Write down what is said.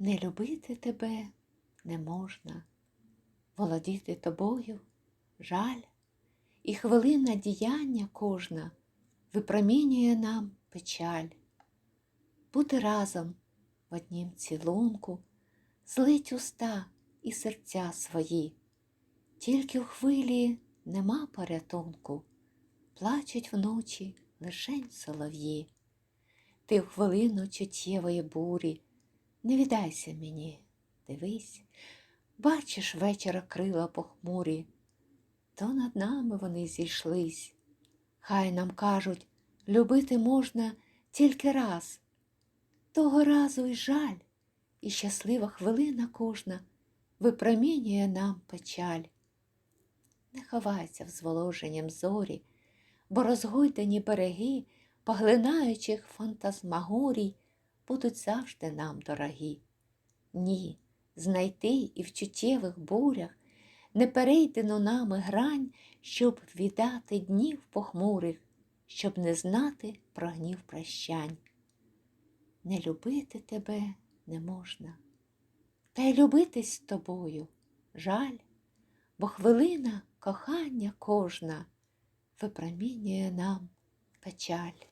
Не любити тебе не можна, володіти тобою жаль, і хвилина діяння кожна випромінює нам печаль. Бути разом в однім цілунку, злить уста і серця свої, тільки в хвилі нема порятунку, плачуть вночі лишень солов'ї. Ти в хвилину чуттєвої бурі, не віддайся мені, дивись, бачиш вечора крила похмурі, то над нами вони зійшлись. Хай нам кажуть, любити можна тільки раз. Того разу й жаль, і щаслива хвилина кожна випромінює нам печаль. Не ховайся взволоженням зорі, бо розгойдені береги, поглинаючих фантазмагорій, будуть завжди нам дорогі. Ні, знайти і в чуттєвих бурях неперейдену нами грань, щоб віддати днів похмурих, щоб не знати про гнів прощань. Не любити тебе не можна, та й любитись з тобою жаль, бо хвилина кохання кожна випромінює нам печаль.